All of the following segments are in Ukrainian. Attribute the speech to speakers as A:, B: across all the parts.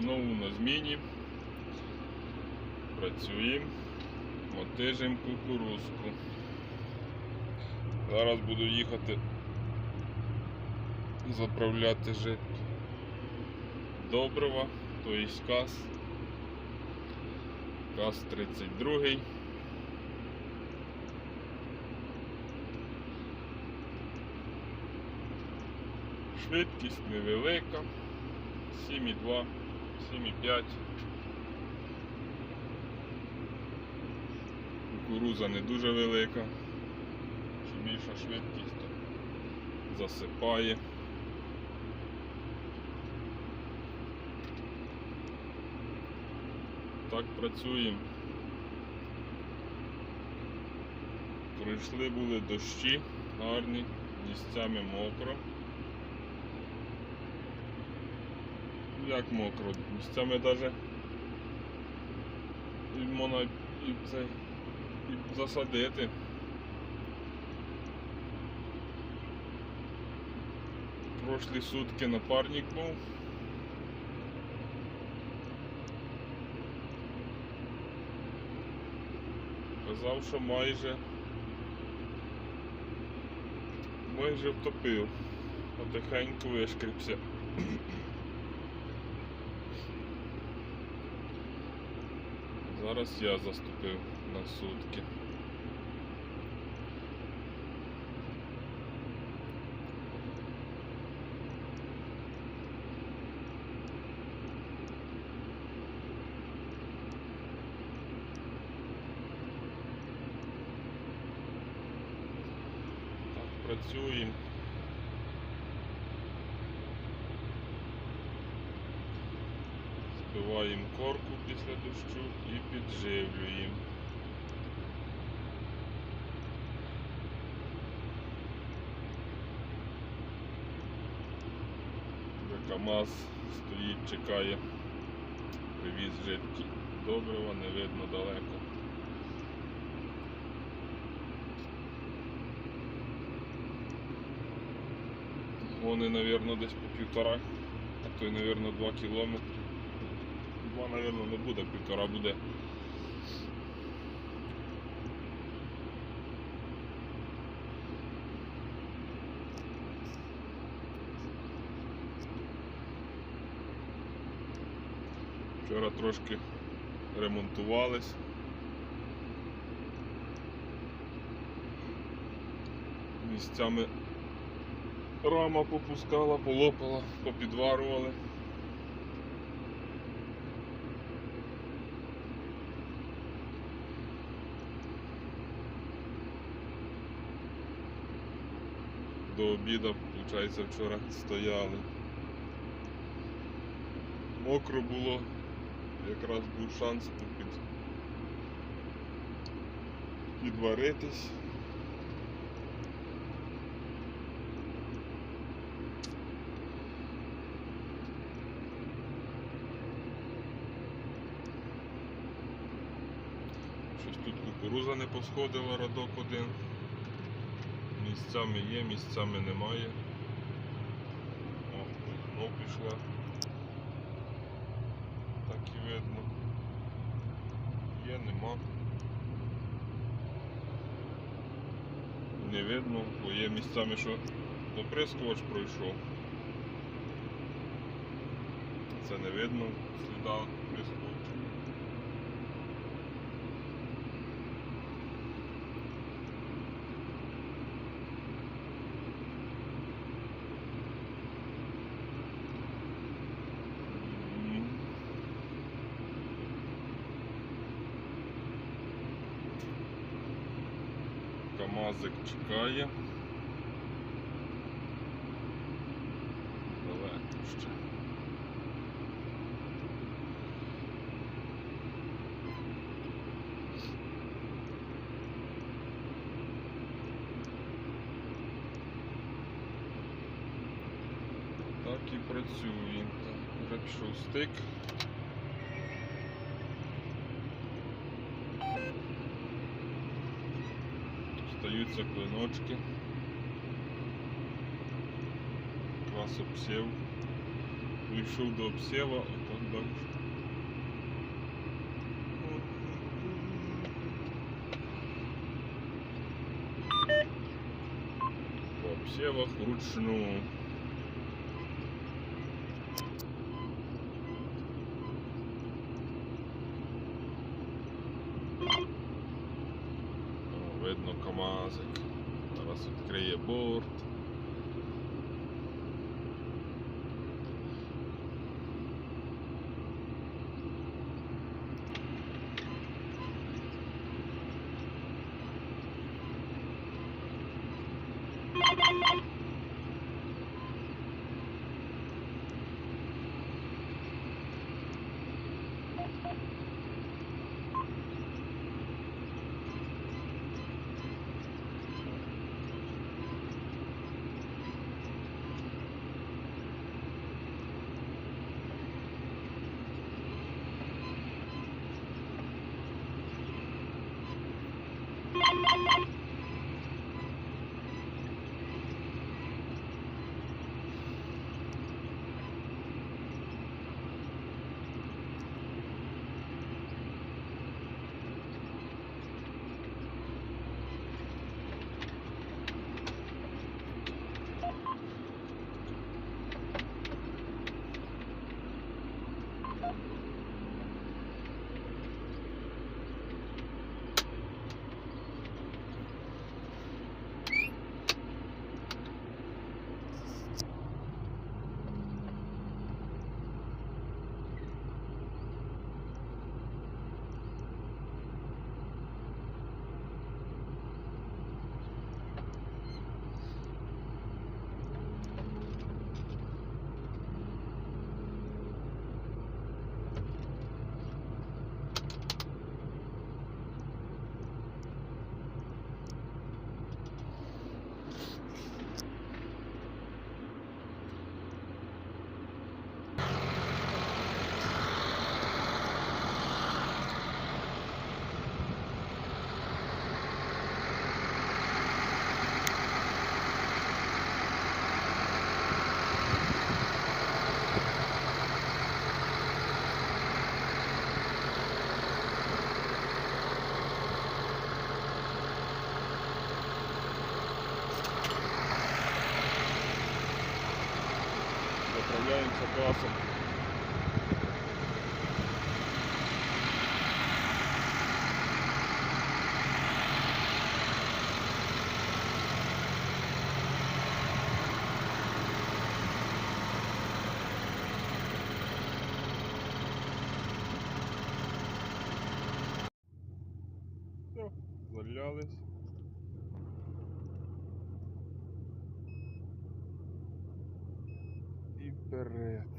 A: Знову на зміні. Працюємо. Мотижимо кукурузку. Зараз буду їхати заправляти жит добрива, то є КАЗ. КАЗ 32. Швидкість невелика. 7,2, 7,5. Кукуруза не дуже велика. Чим більша швидкість, то засипає. Так працюємо. Пройшли були дощі гарні, місцями мокро. Як мокро, місцями навіть і можна і це і засадити. Прошлі сутки напарник був. Казав, що майже майже втопив. Потихеньку вишкріпся. Зараз я заступив на сутки. Так, працюємо. Збиваємо корку після дощу і підживлюємо. Вже КАМАЗ стоїть, чекає. Привіз жидкі добрива, не видно далеко. Вони, мабуть, десь по півтора, а то й, мабуть, два кілометри. Два, мабуть, не буде, півтора буде. Вчора трошки ремонтувались. Місцями рама попускала, полопала, попідварували. До обіду, виходить, вчора стояли. Мокро було, якраз був шанс під... підваритись. Щось тут кукуруза не посходила радок один. Місцями є, місцями немає. О, знов пішла. І видно. Є, нема. Не видно, бо є місцями, що доприскувач пройшов. Це не видно сліда Камазик чекає. Далеко ще. Так і працює. Вже пішов стик. Остаються клиночки. Клас обсів. Прийшов до обсєва, а там далі. По обсєвах вручну. Видно КАМАЗик. Зараз відкриє борт. Класом. Все, залялись. І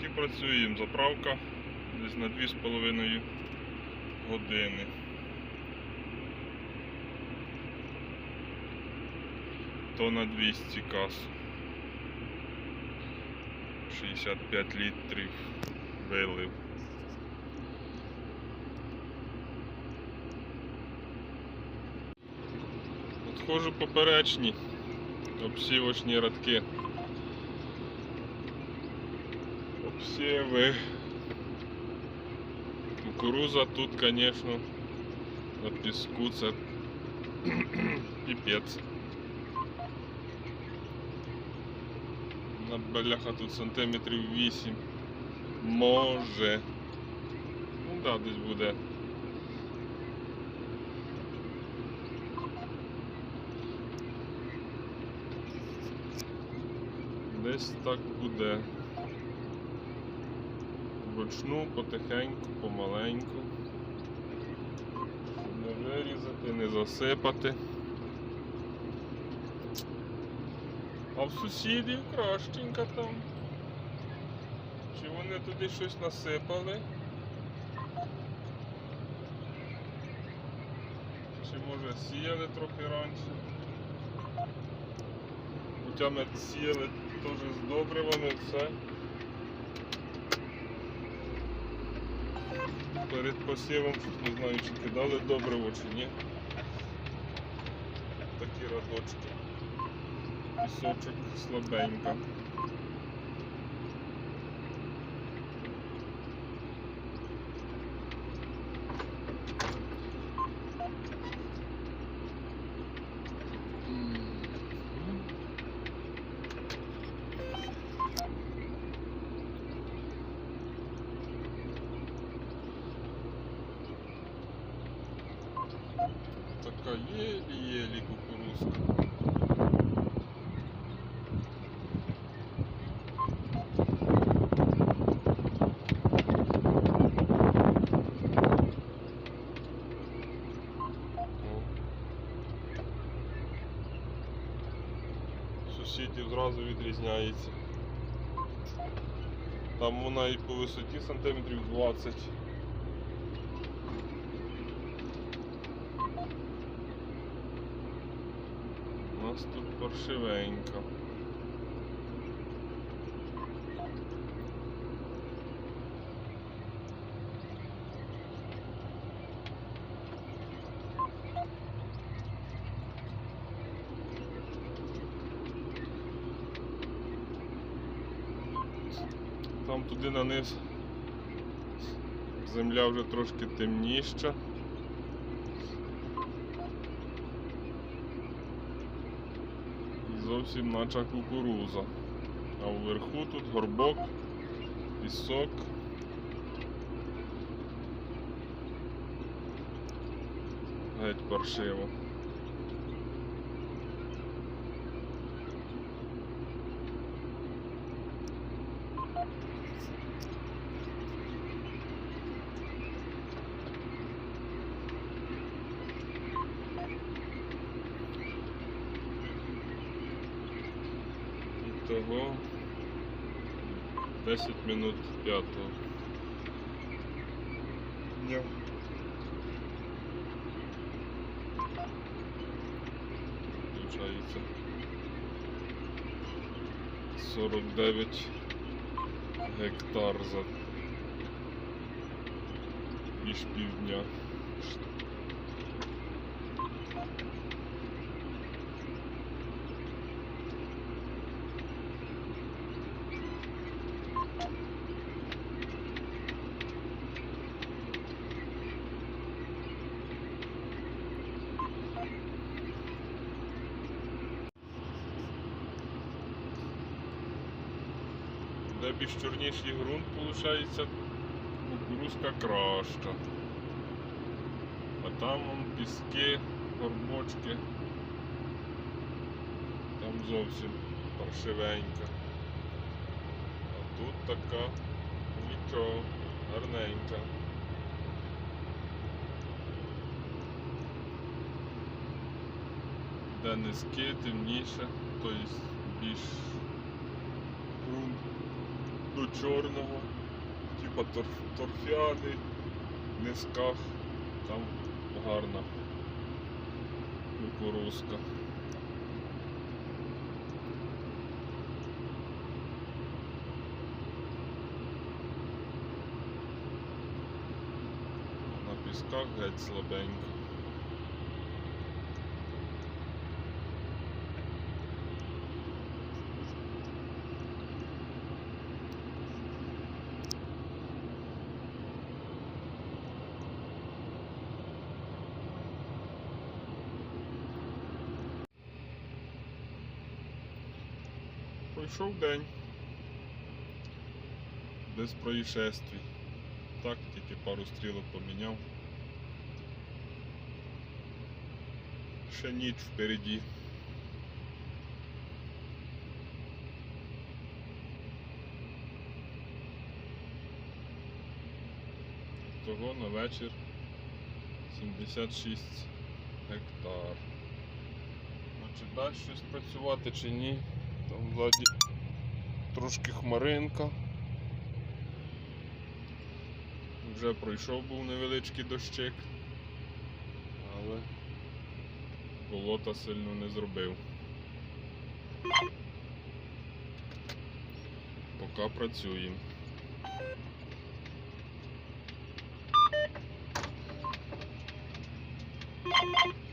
A: Так і працюємо. Заправка десь на 2,5 години. То на 200 кас. 65 літрів вилив. Отходжу поперечні обсівочні радки. Обсіви. Кукуруза тут, конечно, на піску це піпець. На беляха тут сантиметрів 8. Може. Ну да, десь буде. Десь так буде. Вручну, потихеньку, помаленьку. Щоб не вирізати, не засипати. А в сусідів кращенько там. Чи вони туди щось насипали? Чи може сіяли трохи раніше? Хоча ми сіяли теж з добривами все. Перед посівом не знаю, чи кидали добриво чи ні. Такі радочки. Пісочок слабенько. Така єлі-єлі кукурузка. О. Сусідів зразу відрізняється. Там вона і по висоті сантиметрів 20. У нас тут паршивенько. Там туди на низ земля вже трошки темніша. І зовсім нача кукуруза. А вверху тут горбок, пісок. Геть паршиво. Ітого 10 минут п'ятого. Дня. Получається 49 гектар за більш півдня. Де більш чорніший ґрунт, виходить, кукурузка краща. А там вон піски, горбочки. Там зовсім паршивенька. А тут така нічого, гарненька. Де низьки, темніше, тобто більш до чорного, типа торф, торфяний, в низках, там гарна кукурузка. На пісках геть слабенько. Пройшов день. без происшествий. Так, тільки пару стрілок поміняв. Ще ніч впереді. Того на вечір 76 гектар. Чи дасть щось працювати чи ні? Там ззаді трошки хмаринка. Вже пройшов був невеличкий дощик, але болота сильно не зробив. Поки працюємо. Її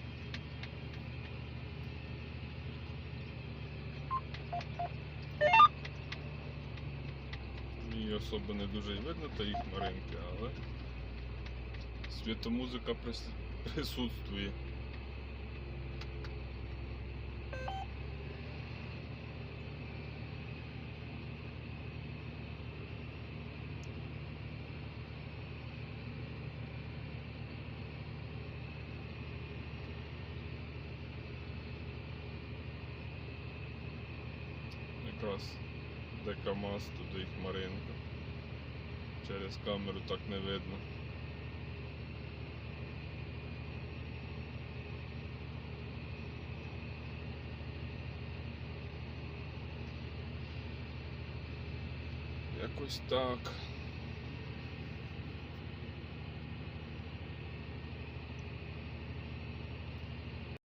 A: особо не дуже видно, та їх хмаринки, але світомузика прис... присутствує. Якраз де КАМАЗ, туди і хмаринка. Через камеру так не видно. Якось так.